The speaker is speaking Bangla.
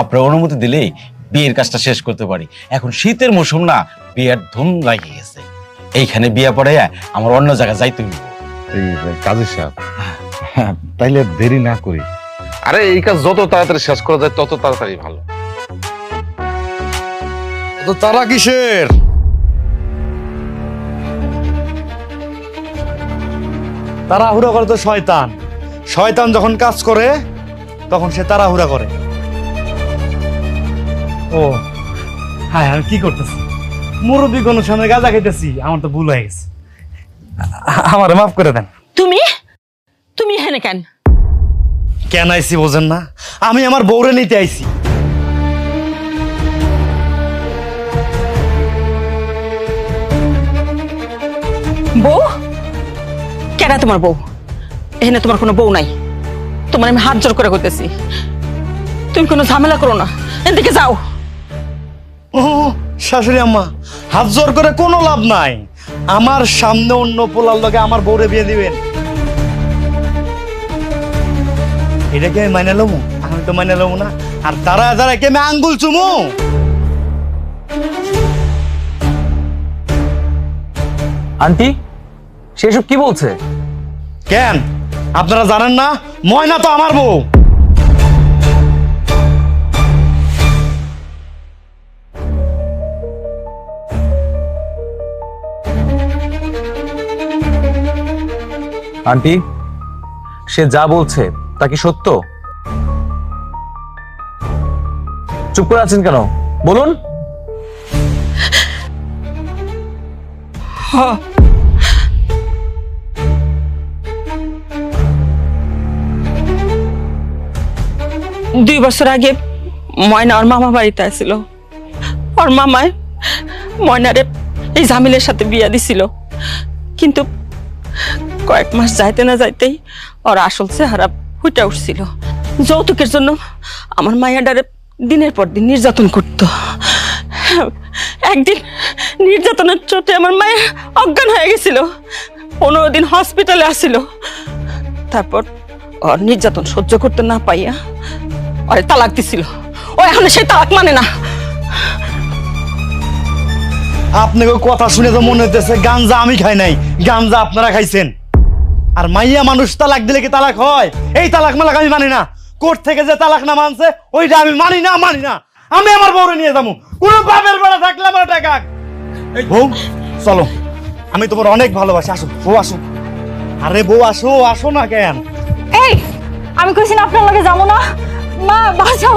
আপনার অনুমতি দিলেই বিয়ের কাজটা শেষ করতে পারি। এখন শীতের মৌসুম না বিয়ের ধুম লাগিয়ে গেছে। এইখানে বিয়ে পড়ে আমার অন্য জায়গায় যাইতে হইব। এই কাজী সাহেব হ্যাঁ, তাইলে দেরি না করি। আরে এই কাজ যত তাড়াতাড়ি শেষ করা যায় তত তাড়াতাড়ি ভালো। তো তারা কিসের? তাড়াহুড়া করে তো শয়তান। শয়তান যখন কাজ করে তখন সে তাড়াহুড়া করে। ও হ্যাঁ আমি কি করতেছি? মুরব্বী কোনো সময় গাঁজা খাইতেছি আমার তো ভুল হয়ে গেছে। আমার মাফ করে দেন। তুমি? তুমি এখানে কেন? কেন আইছি বোঝেন না? আমি আমার বউরে নিতে আইছি। বউ? কেনা তোমার বউ? এখানে তোমার কোনো বউ নাই। তোমার আমি হাত জোর করে করতেছি তুমি কোনো ঝামেলা করো না। এদিকে যাও। ও শাশুড়ি আম্মা হাত জোর করে কোনো লাভ নাই। আমার সামনে অন্য পোলার লগে আমার বউরে বিয়ে দিবেন। এটা কি আমি মাইনে লমু? আমি তো মাইনে লমু না। আর তারা তারা কে আমি আঙ্গুল চুমু? আন্টি সেসব কি বলছে? কেন? আপনারা জানেন না? ময়না তো আমার বউ। আন্টি, সে যা বলছে, তা কি সত্য? চুপ করে আছেন কেন? বলুন। দুই বছর আগে ময়না ওর মামা বাড়িতে আসছিল। ওর মামায় ময়নারে এই জামিলের সাথে বিয়া দিছিল। কিন্তু কয়েক মাস যাইতে না যাইতেই ওর আসল চেহারা ফুটে উঠছিল। যৌতুকের জন্য আমার মায়াডারে দিনের পর দিন নির্যাতন করত। একদিন নির্যাতনের চোটে আমার মায়ের অজ্ঞান হয়ে গেছিল। পনেরো দিন হসপিটালে আসছিল তারপর ওর নির্যাতন সহ্য করতে না পাইয়া ওরে তালাক দিছিল। ও এখন সেই তালাক মানে না। আপনাকে কথা শুনে তো মনে হইতেছে, গাঞ্জা আমি খাই নাই। গাঞ্জা আপনারা খাইছেন। আর মাইয়া মানুষ তালাক দিলে কি তালাক হয়? এই তালাক মালাক আমি মানি না। কোর্ট থেকে যে তালাক না মানছে ওইটা আমি মানি না মানি না। আমি আমার বউরে নিয়ে যাব। কোনো বাপের বেড়া থাকলে আমার টাকা। বউ, চলো। আমি তোমার অনেক ভালোবাসি। আসো, বউ আসো। আরে বউ আসো আসো না কেন? এই, আমি কইছি না আপনার লগে যাব না। মা, বাঁচাও